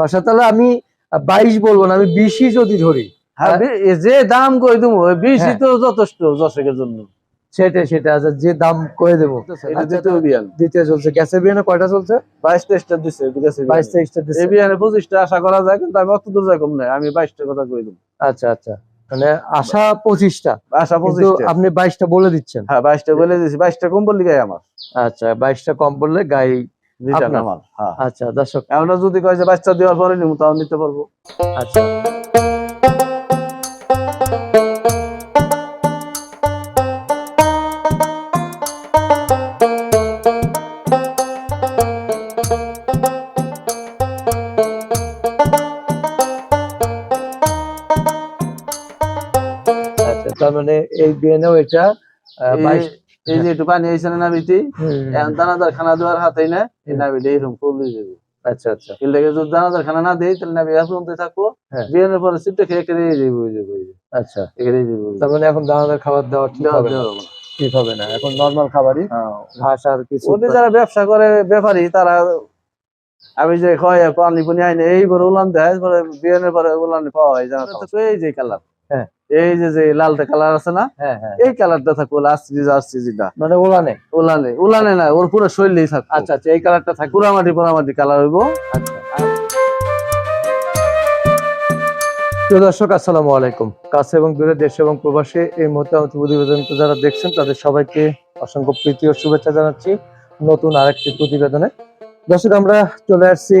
মাসা তাহলে আমি বাইশ বলব না আমি বিশই যদি ধরি হ্যাঁ যে দাম কই তুমি বেশি হ্যাঁ। তো যথেষ্ট দর্শকের জন্য। সেটা সেটা আচ্ছা যে দাম করে দেবো? আচ্ছা, দ্বিতীয় চলছে গ্যাসের বিয়ানে কয়টা চলছে? বাইশ তেইশটা দিচ্ছে বাইশ তেইশটা দিচ্ছে। এই বিয়ানে পঁচিশটা আশা করা যায় কিন্তু আমি অত দূর যাই কম নাই আমি বাইশটা কথা কই দেবো। আচ্ছা আচ্ছা মানে আশা পঁচিশটা। আশা পঁচিশটা। আপনি বাইশটা বলে দিচ্ছেন। হ্যাঁ বাইশটা বলে দিয়েছি বাইশটা কম বললি গাই আমার। আচ্ছা বাইশটা কম বললে গাই হ্যাঁ। আচ্ছা দর্শক। আমরা যদি কয় যে বাচ্চা দেওয়ার পরে নিব তাও নিতে পারব। আচ্ছা। আচ্ছা তার মানে এই বিয়েনেও এটা বাইশ এই যে একটু পানি হয়েছে না হুম, এখন দানাদার খানা দেওয়ার হাতেই না এই নাবিটা এইরকম করলে যাবে আচ্ছা আচ্ছা। যদি দানাদার খানা না দেই তাহলে নাবি এখন থাকব। হ্যাঁ। বিয়ানের পরে সিটটা খেয়ে খেয়ে যাবে ওই যাবে আচ্ছা। এখানেই যাবে তার মানে এখন দানাদার খাবার দেওয়া ঠিক হবে না? হবে না। ঠিক হবে না। এখন নর্মাল খাবারই? হ্যাঁ। ঘাস আর কিছু ওদের যারা ব্যবসা করে ব্যাপারী তারা আমি যে কয় পানি পুনি আইনে এই করে উলান দেয় পরে বিয়ানের পরে উলান পাওয়া হয় জানা তো? এই যে কালার। হ্যাঁ। এই যে যে লালটা কালার আছে না হ্যাঁ হ্যাঁ। এই কালারটা থাকব আসছি যেটা। মানে ওলানে উলানে উলানে না ওর পুরো শরীরেই থাকবে আচ্ছা আচ্ছা এই কালারটা থাকবে। পুরামাটি পুরামাটি কালার হইবো। আচ্ছা প্রিয় দর্শক আসসালামু আলাইকুম। কাছে এবং দূরে দেশ এবং প্রবাসে এই মুহূর্তে আমাদের প্রতিবেদন যারা দেখছেন তাদের সবাইকে অসংখ্য প্রীতি ও শুভেচ্ছা জানাচ্ছি নতুন আরেকটি প্রতিবেদনে। দর্শক আমরা চলে আসছি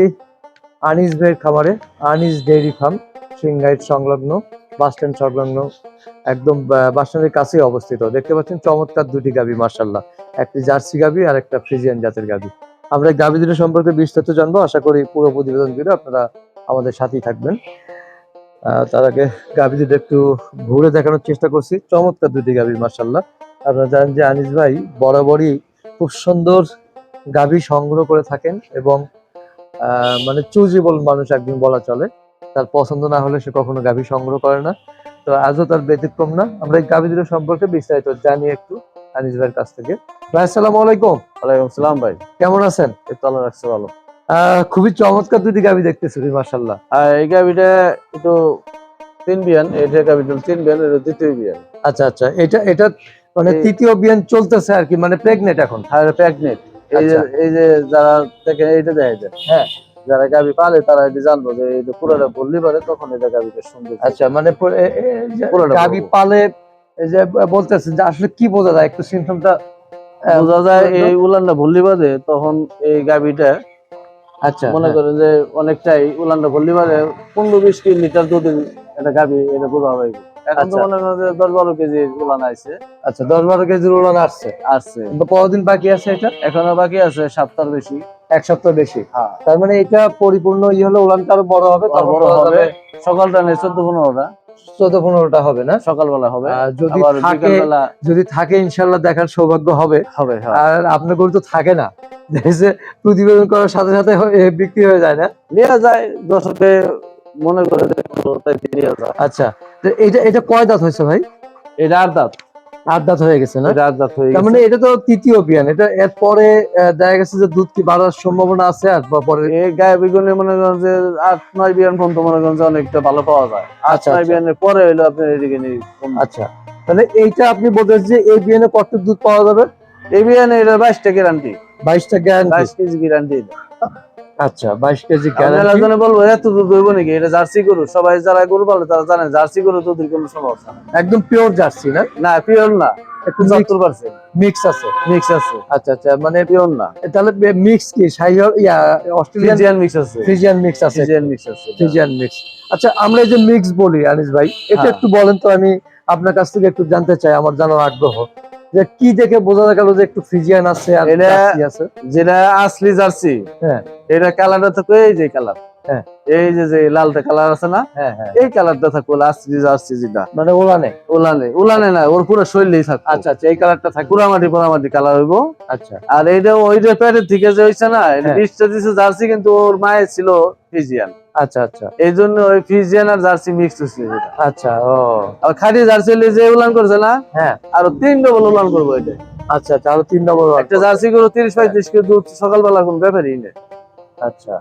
আনিস ভাইয়ের খামারে আনিস ডেইরি ফার্ম সিংগাইট সংলগ্ন বাস স্ট্যান্ড সংলগ্ন একদম বাস স্ট্যান্ডের কাছেই অবস্থিত। দেখতে পাচ্ছেন চমৎকার দুটি গাবি মার্শাল্লাহ একটি জার্সি গাবি আর একটা ফ্রিজিয়ান জাতের গাবি। আমরা গাবি দুটো সম্পর্কে বিস্তারিত জানব। আশা করি পুরো প্রতিবেদন জুড়ে আপনারা আমাদের সাথেই থাকবেন। তার আগে গাভী দুটো একটু ঘুরে দেখানোর চেষ্টা করছি। চমৎকার দুটি গাভী মার্শাল্লাহ আপনারা জানেন যে আনিস ভাই বরাবরই খুব সুন্দর গাভী সংগ্রহ করে থাকেন এবং মানে চুজিবল মানুষ একদিন বলা চলে। তার পছন্দ না হলে সে কখনো গাভী সংগ্রহ করে না। তো আজও তার ব্যতিক্রম না। আমরা এই গাভী দুটো সম্পর্কে বিস্তারিত জানি একটু আনিস ভাইয়ের কাছ থেকে। ভাই আসসালামু আলাইকুম। ওয়ালাইকুম সালাম ভাই। কেমন আছেন? এই তলা রাখছে ভালো। খুবই চমৎকার দুটি গাভী দেখতেছি মার্শাল্লাহ এই গাভীটা একটু তিন বিয়ান এটা গাবিটা তিন বিয়ান এটা দ্বিতীয় বিয়ান। আচ্ছা আচ্ছা এটা এটা মানে তৃতীয় বিয়ান চলতেছে আর কি মানে প্রেগনেন্ট এখন। আর প্রেগনেন্ট এই যে আচ্ছা। এই যে যারা থেকে এইটা দেখা যায়। হ্যাঁ। যারা গাবি পালে তারা এটা জানব যে এটা পুরোটা বললি পারে তখন এটা গাবিটা সুন্দর আচ্ছা মানে বলব। পালে এই যে বলতেছেন যে আসলে কি বোঝা যায়? একটু সিমটমটা বোঝা যায় এই উলানটা ভল্লি বাদে তখন এই গাবিটা আচ্ছা মনে হ্যাঁ। করেন যে অনেকটাই উলানটা ভল্লি বাদে পনেরো বিশ কেজি লিটার দুধ এটা গাবি এটা বোঝা হয় এখন তো। মনে করেন যে দশ বারো কেজি উলান আছে আচ্ছা দশ বারো কেজির উড়ান আসছে। আসছে। কতদিন বাকি আছে এটা? এখনও বাকি আছে সপ্তাহ বেশি। এক সপ্তাহ বেশি। হ্যাঁ। তার মানে এটা পরিপূর্ণ ইয়ে হলে উড়ানটা আরও বড় হবে বড় হবে। সকালটা নেই চোদ্দ পনেরোটা। চোদ্দ পনেরোটা হবে না? সকালবেলা হবে। যদি থাকে যদি থাকে ইনশাল্লাহ দেখার সৌভাগ্য হবে। হবে হ্যাঁ। আর আপনার গরু তো থাকে না। প্রতিবেদন করার সাথে সাথে বিক্রি হয়ে যায় না? নেওয়া যায় দর্শকে মনে করে আচ্ছা তো এটা এটা কয় দাঁত হয়েছে ভাই? এটা আর দাঁত। আট দাঁত হয়ে গেছে না? দাঁত হয়ে গেছে মানে এটা তো তৃতীয় বিয়ান। এটা এরপরে দেখা গেছে যে দুধ কি বাড়ার সম্ভাবনা আছে আর বা পরে এই গায়ে বিগুনে মনে করেন যে আট নয় বিয়ান পর্যন্ত মনে করেন যে অনেকটা ভালো পাওয়া যায়। আট আচ্ছা, নয় আচ্ছা। বিয়ানের পরে হইল আপনার এদিকে আচ্ছা। তাহলে এইটা আপনি বলতেছেন যে এই বিয়ানে কত দুধ পাওয়া যাবে? এই বিয়ানে এটা বাইশটা গ্যারান্টি বাইশটা গ্যারান্টি বাইশ কেজি গ্যারান্টি আচ্ছা বাইশ কেজি আপনারা গ্যারান্টি জনে বলব এত দুধ হইব নাকি? এটা জার্সি গরু। সবাই যারা গরু পালে তারা জানে জার্সি গরু দুধের কোনো সমস্যা না একদম পিওর জার্সি না? না পিওর না। একটু সত্তর পার্সেন্ট মিক্স আছে। মিক্স আছে। আচ্ছা আচ্ছা মানে পিওর না। তাহলে মিক্স কি? সাইহল ইয়া অস্ট্রেলিয়ান মিক্স আছে। ফ্রিজিয়ান মিক্স আছে। ফিজিয়ান মিক্স আছে ফ্রিজিয়ান মিক্স আচ্ছা আমরা এই যে মিক্স বলি আনিস ভাই এটা হ্যাঁ। একটু বলেন তো আমি আপনার কাছ থেকে একটু জানতে চাই আমার জানার আগ্রহ। যে কি দেখে বোঝা গেল যে একটু ফ্রিজিয়ান আছে আর এটা- আছে। যেটা আসলি জার্সি হ্যাঁ। এটা কালারটা থাকবে এই যে কালার হ্যাঁ। এই যে যে লালটা কালার আছে না হ্যাঁ হ্যাঁ। এই কালারটা থাকবে আসলি জার্সি যেটা। মানে ওলানে? উলানে উলানে না ওর পুরো শরীরেই থাকবে আচ্ছা আচ্ছা এই কালারটা থাকবে পুরামাটি পুরামাটি কালার হইব। আচ্ছা। আর এইটা ওই যে প্যাটের থেকে যে হইছে না এটা হ্যাঁ। দিছে জার্সি কিন্তু ওর মায়ের ছিল ফিজিয়ান আচ্ছা আচ্ছা। এই জন্য ওই ফিজিয়ান আর জার্সি মিক্স হচ্ছে আচ্ছা ও। আর খাঁটি জার্সি হলে যে উলান করছে না? হ্যাঁ। আর তিন ডবল উলান করব এটা। আচ্ছা আচ্ছা তাহলে তিন ডবল একটা জার্সি গরু তিরিশ পঁয়ত্রিশ কেজি দুধ সকালবেলা কোন ব্যাপারই নেই। আচ্ছা।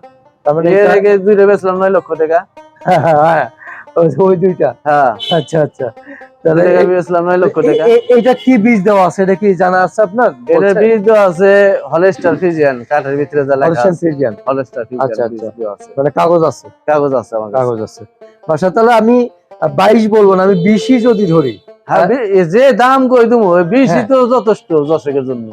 তার মানে এর আগে দুইটা বেচলাম নয় লক্ষ টাকা। হ্যাঁ, হ্যাঁ, হ্যাঁ, ওই দুইটা। হ্যাঁ। আচ্ছা আচ্ছা। তাহলে দুইটা এই- বেচলাম নয় লক্ষ এ- টাকা। এ- এটা কি বীজ দেওয়া আছে? এটা কি জানা আছে আপনার? এর বীজ দেওয়া আছে হলেস্টার ফিজিয়ান কাঠের ভিতরে যা লেখা আছে। Friesian, হলেস্টার ফিজিয়ান বীজ। দেওয়া আছে। মানে কাগজ আছে? কাগজ আছে আমার কাগজ আছে। বাসা তাহলে আমি বাইশ বলব না আমি বিশই যদি ধরি হ্যাঁ যে দাম কই দেবো? বেশি হ্যাঁ। তো যথেষ্ট দর্শকের জন্য।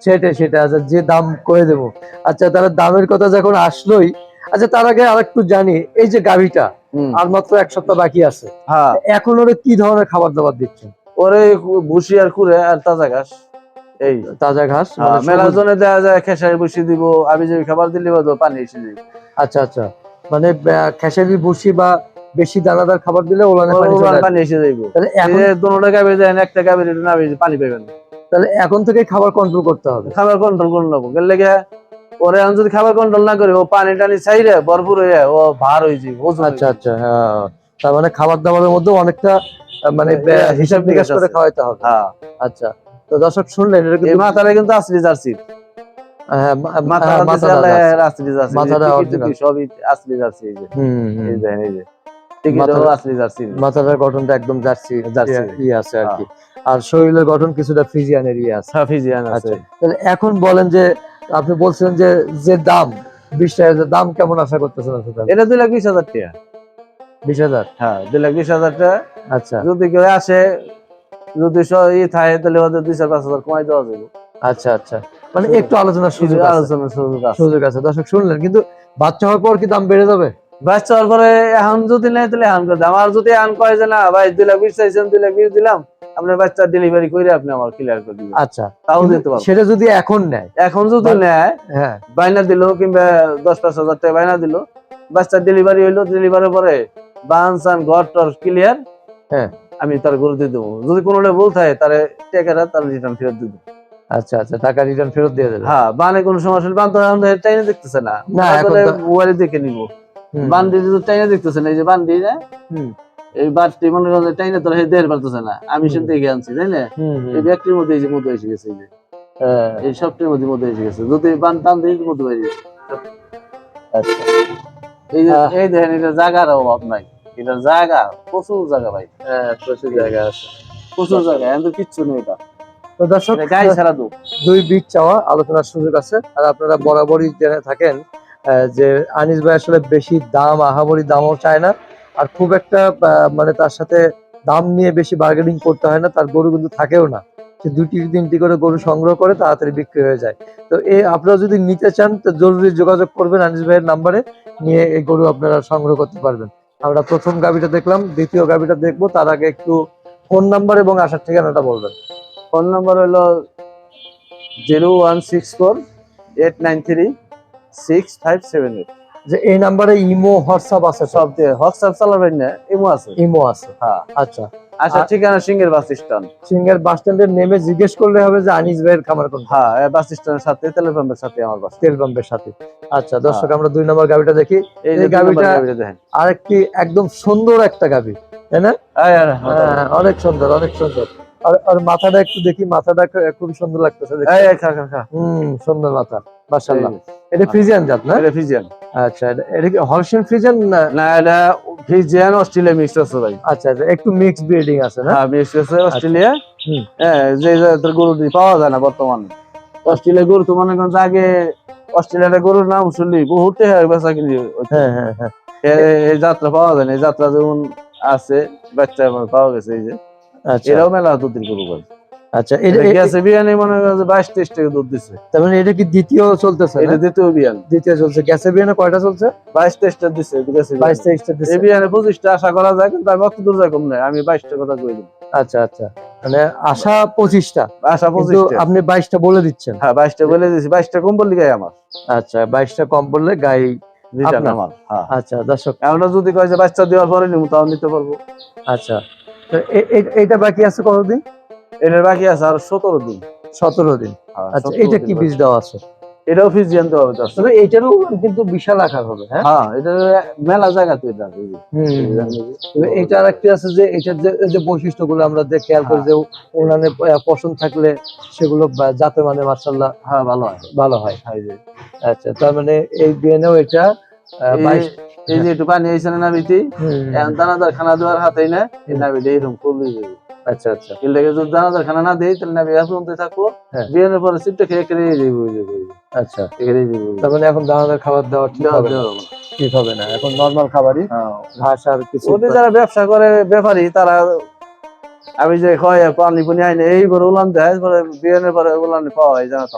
সেটাই সেটা আচ্ছা যে দাম করে দেবো? আচ্ছা তাহলে দামের কথা যখন আসলোই আচ্ছা তার আগে আরেকটু জানি এই যে গাভিটা। আর মাত্র এক সপ্তাহ বাকি আছে। হ্যাঁ। এখন ওরা কি ধরনের খাবার দাবার দিচ্ছেন ওরে ভুসি আর কুড়ে আর তাজা ঘাস। এই তাজা ঘাস? হ্যাঁ, মানে মেলা সবুজ- জনে দেওয়া যায় খেসারি বসি দিব আমি যে খাবার দিলে পানি এসে যাবে আচ্ছা আচ্ছা। মানে খেসারি ভুসি বা বেশি দানাদার খাবার দিলে ওলানে পানি এসে যাইব। তাহলে এখন দুটো গাবে দেন একটা গাবে পানি পাবেন না। তাহলে এখন থেকে খাবার কন্ট্রোল করতে হবে। খাবার কন্ট্রোল করে নেব। গেলে ওরে এখন যদি খাবার কন্ট্রোল না করে ও পানি টানি চাইরে ভরপুর হয়ে ও ভার হয়ে যাবে আচ্ছা আচ্ছা হ্যাঁ। তার মানে খাবার দাবারের মধ্যে অনেকটা মানে হ্যাঁ, হিসাব নিকাশ করে খাওয়াইতে হবে। হ্যাঁ। আচ্ছা তো দর্শক শুনলেন এটা কিন্তু মাথাটা কিন্তু আসলি জার্সি। হ্যাঁ, হ্যাঁ, মাথাটা আসলি মাথাটা সবই আসলি জার্সি এই যে। হুম, হুম। এই দেখেন এই যে। টিকিটও মাথাটা- আসলি জার্সি। মাথাটার গঠনটা একদম জার্সি জার্সি। ইয়ে- আছে আর কি। আর শরীরের গঠন কিছুটা ফিজিয়ানের ইয়ে আছে। সাফিজিয়ান আছে। আচ্ছা এখন বলেন যে আপনি বলছিলেন যে যে দাম বিশ টাকা দাম কেমন আশা করতেছেন এটা দুই লাখ বিশ হাজার টাকা। বিশ হাজার? হ্যাঁ দুই লাখ বিশ হাজার টাকা। আচ্ছা। যদি কেউ আসে যদি ই থাকে তাহলে ওদের দুই চার পাঁচ হাজার কমাই দেওয়া যাবে। আচ্ছা আচ্ছা। মানে একটু আলোচনার সুযোগ আলোচনার সুযোগ সুযোগ আছে। দর্শক শুনলেন কিন্তু বাচ্চা হওয়ার পর কি দাম বেড়ে যাবে? বাচ্চা হওয়ার পরে এখন যদি নেই তাহলে এখন করে দাও। আমার যদি এখন কয় যে না ভাই দুই লাখ বিশ চাইছেন দুই লাখ বিশ দিলাম। আপনার বাচ্চা ডেলিভারি করে আপনি আমার ক্লিয়ার করে দিবেন। আচ্ছা। তাও দিতে পারব। সেটা যদি এখন নেয়? এখন যদি নেয় হ্যাঁ। বাইনা দিল কিংবা দশ পাঁচ হাজার টাকা বাইনা দিল বাচ্চা ডেলিভারি হইল ডেলিভারি পরে বান সান ঘর টর ক্লিয়ার হ্যাঁ। আমি তার গরু দিয়ে দেবো। যদি কোনো ভুল থাকে তারে টেকাটা তার রিটার্ন ফেরত দিব। আচ্ছা আচ্ছা টাকা রিটার্ন ফেরত দিয়ে দেবে। হ্যাঁ বানে কোনো সমস্যা বান তো এখন টাইনে দেখতেছে না। না, এখন মোবাইলে দেখে নিব। হুম, বান্ডি তো টাইনে দেখতেছে না এই যে বান্ডি না হুম, এই বাটটি মনে করেন টাইনে তোর দেড় পারতেছে না। আমি হুম। দেখে আনছি তাই না। এই ব্যক্তির মধ্যে এই যে এসে গেছে এই যে। হ্যাঁ, এই সবটির মধ্যে এসে গেছে। যদি বান টান দিয়ে গেছে। আচ্ছা। এই দেখেন এটা জায়গার অভাব নাই। এটা জায়গা প্রচুর জায়গা ভাই। হ্যাঁ, প্রচুর জায়গা আছে। প্রচুর জায়গা এখন তো কিচ্ছু নেই এটা। তো দর্শক গায়ে ছাড়া দো দুই বীজ চাওয়া আলোচনার সুযোগ আছে। আর আপনারা বরাবরই জেনে থাকেন যে আনিস ভাই আসলে বেশি দাম আহামরি দামও চায় না। আর খুব একটা মানে তার সাথে দাম নিয়ে বেশি বার্গেনিং করতে হয় না, তার গরু কিন্তু থাকেও না। সে দুটি তিনটি করে গরু সংগ্রহ করে তাড়াতাড়ি বিক্রি হয়ে যায়। তো এই আপনারা যদি নিতে চান, তো জরুরি যোগাযোগ করবেন আনিস ভাইয়ের নাম্বারে, নিয়ে এই গরু আপনারা সংগ্রহ করতে পারবেন। আমরা প্রথম গাবিটা দেখলাম, দ্বিতীয় গাবিটা দেখব, তার আগে একটু ফোন নাম্বার এবং আসার ঠিকানাটা বলবেন। ফোন নাম্বার হলো zero one six four eight nine three six five seven eight যে এই নাম্বারে ইমো হোয়াটসঅ্যাপ আছে সব। দিয়ে হোয়াটসঅ্যাপ চালাবেন না ইমো আছে? ইমো আছে। হ্যাঁ। আচ্ছা। আচ্ছা ঠিকানা সিঙ্গের বাস স্ট্যান্ড। সিঙ্গার বাস স্ট্যান্ডে নেমে জিজ্ঞেস করলে হবে যে আনিস ভাইয়ের খামার কোন হ্যাঁ বাস স্ট্যান্ডের সাথে তেলের পাম্পের সাথে আমার বাস। তেল পাম্পের সাথে। আচ্ছা দর্শক আমরা দুই নম্বর গাবিটা দেখি। এই গাড়িটা- গাড়িটা গাড়িটা দেখেন। আরেকটি একদম সুন্দর একটা গাবি তাই না? আয়, আয়, হ্যাঁ, অনেক সুন্দর অনেক সুন্দর। আর আর মাথাটা একটু দেখি মাথাটা খুব সুন্দর লাগতেছে। হুম সুন্দর মাথা মাশাআল্লাহ। এটা ফ্রিজিয়ান জাত না? এটা ফিজিয়ান আচ্ছা এটা- কি হলস্টেইন ফ্রিজিয়ান না? না এটা ফিজিয়ান অস্ট্রেলিয়া মিক্স আছে ভাই। আচ্ছা আচ্ছা একটু মিক্স ব্রিডিং আছে না? হ্যাঁ মিক্স আছে অস্ট্রেলিয়া হ্যাঁ যে জাতের গরু পাওয়া যায় না বর্তমানে। অস্ট্রেলিয়া গরু তো মনে করেন আগে অস্ট্রেলিয়ার গরুর নাম শুনলি বহুতে বেচা কিনি হ্যাঁ হ্যাঁ হ্যাঁ। এই যাত্রা পাওয়া যায় না এই যাত্রা যেমন আছে বাচ্চা পাওয়া গেছে এই যে। আচ্ছা। এরাও মেলা দুধের গরু ভাই। আচ্ছা এটা এটা এটা- গেছে বিয়ানে মনে করেন বাইশ তেইশ টাকা দুধ দিচ্ছে তার মানে এটা কি দ্বিতীয় চলতেছে এটা দ্বিতীয় বিয়ান দ্বিতীয় চলছে। গ্যাসে বিয়ানে কয়টা চলছে? বাইশ তেইশটা দিচ্ছে বাইশ তেইশটা দিচ্ছে। এই বিয়ানে পঁচিশটা আশা করা যায় কিন্তু আমি অত দূর যাই কম নাই। আমি বাইশটা কথা কই দিই। আচ্ছা আচ্ছা। মানে আশা পঁচিশটা। আশা পঁচিশটা। আপনি বাইশটা বলে দিচ্ছেন। হ্যাঁ বাইশটা বলে দিয়েছি। বাইশটা কম বললি গাই আমার। আচ্ছা বাইশটা কম বললে? আমার হ্যাঁ। আচ্ছা দর্শক। আমরা যদি কয় যে বাচ্চা দেওয়ার পরে নিব তাও নিতে পারব। আচ্ছা। তো এ- এ- এইটা বাকি আছে কতদিন? এটার বাকি আছে আর সতেরো দিন। সতেরো দিন। হ্যাঁ, আচ্ছা এটা কি বীজ দেওয়া আছে? এটাও ফিস জানতে হবে তবে এইটারও কিন্তু বিশাল আকার হবে হ্যাঁ? হ্যাঁ এটা মেলা জায়গা তো এটা। এই যে। হুম, এই যে, হুম। এই যে। তবে এইটা আর একটা আছে যে এটার যে বৈশিষ্ট্যগুলো আমরা যে খেয়াল করি যে অন্যান্য পছন্দ থাকলে সেগুলো যাতে মানে মার্শাল্লাহ হ্যাঁ ভালো হয়। ভালো হয়। হ্যাঁ। আচ্ছা তার মানে এই বিএনএও এটা বাইশ এই যে একটু পানি হয়েছে না নাবিতে দানাদার খানা দেওয়ার হাতেই না এই নাবিটা এরকম করলে আচ্ছা আচ্ছা। লেগে যদি দানাদার খানা না দেই তাহলে থাকব। হ্যাঁ। বিয়ানের পরে সিটটা খেয়ে খেয়ে যাব আচ্ছা। খেয়ে যাব তার মানে এখন দানাদার খাবার দেওয়া ঠিক হবে ঠিক হবে না। এখন নর্মাল খাবারই? ঘাস আর কিছু? ওদের যারা ব্যবসা করে ব্যাপারী তারা আমি যে কয় পানি পুনি আইনে এই করে উলান দেয় পরে বিয়ানের পরে উলান পাওয়া হয় জানা তো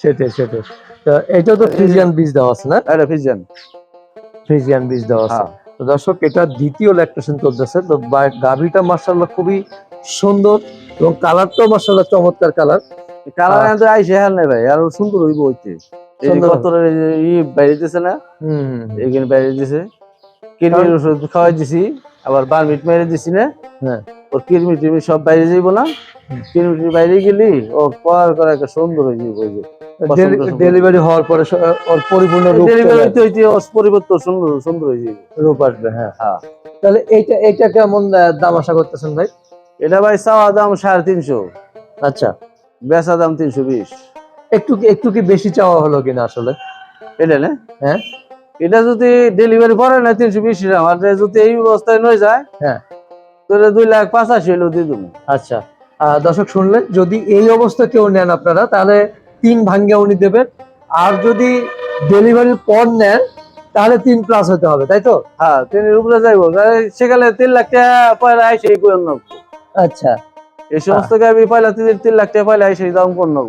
সেটাই সেটাই। তো এটা তো ফ্রিজিয়ান বীজ দেওয়া আছে না? এটা ফিজেন ফ্রিজিয়ান বীজ দেওয়া আছে। হ্যাঁ। দর্শক এটা দ্বিতীয় ল্যাকটেশন চলতেছে তো গাভীটা মার্শাল্লাহ খুবই সুন্দর এবং কালারটাও মার্শাল্লাহ চমৎকার কালার। কালার আনতে হার নাই ভাই আর সুন্দর হইব হইতে। যে সুন্দর। বাইরে দিছে না? হুম বাইরে দিছে। কিরমির ওষুধ খাওয়াই দিছি আবার বারমিট মেরে দিছি না? হ্যাঁ। ওর সব বাইরে যাইব না। বাইরে গেলি ও পর করে একটা সুন্দর হয়ে যাইব। ডেলিভারি হওয়ার পরে ওর পরিপূর্ণ রূপ ডেলিভারি হইতে হইতে পরিবর্তন সুন্দর সুন্দর হয়ে রূপ আসবে হ্যাঁ। হ্যাঁ। তাহলে এইটা এইটা কেমন দাম আশা করতেছেন ভাই? এটা ভাই চাওয়া দাম সাড়ে তিনশো। আচ্ছা। বেচা দাম তিনশো বিশ। একটু একটু কি বেশি চাওয়া হলো কিনা আসলে? এটা না? হ্যাঁ। এটা যদি ডেলিভারি করে না তিনশো বিশ গ্রাম আর যদি এই অবস্থায় নয় যায় হ্যাঁ। তাহলে দুই লাখ পাঁচাশি হলেও দিয়ে দেবো। আচ্ছা। দর্শক শুনলেন যদি এই অবস্থা কেউ নেন আপনারা তাহলে তিন ভাঙ্গে উনি দেবেন। আর যদি ডেলিভারির পর নেন তাহলে তিন প্লাস হতে হবে তাই তো? হ্যাঁ তিনের উপরে যাইবো। সেখানে তিন লাখ টাকা পয়লা আইসে নেব আচ্ছা। এই সমস্ত গাড়ি পয়লা তিন তিন লাখ টাকা পয়লা আইসে দাম করে নেব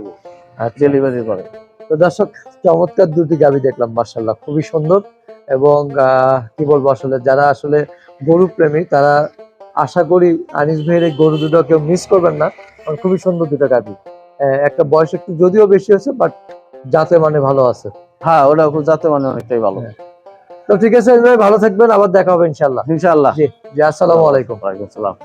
আচ্ছা। ডেলিভারি করে। তো দর্শক চমৎকার দুটি গাবি দেখলাম মার্শাল্লাহ খুবই সুন্দর। এবং আহ, কি বলব আসলে যারা আসলে গরু প্রেমী তারা আশা করি আনিস ভাইয়ের এই গরু দুটো কেউ মিস করবেন না। খুবই সুন্দর দুটো গাবি একটা বয়স একটু যদিও বেশি আছে বাট যাতে মানে ভালো আছে। হ্যাঁ ওটা খুব যাতে মানে অনেকটাই ভালো। হ্যাঁ। তো ঠিক আছে ভালো থাকবেন আবার দেখা হবে ইনশাল্লাহ ইনশাল্লাহ জি জি আসসালামু আলাইকুম। ওয়ালাইকুম আসসালাম।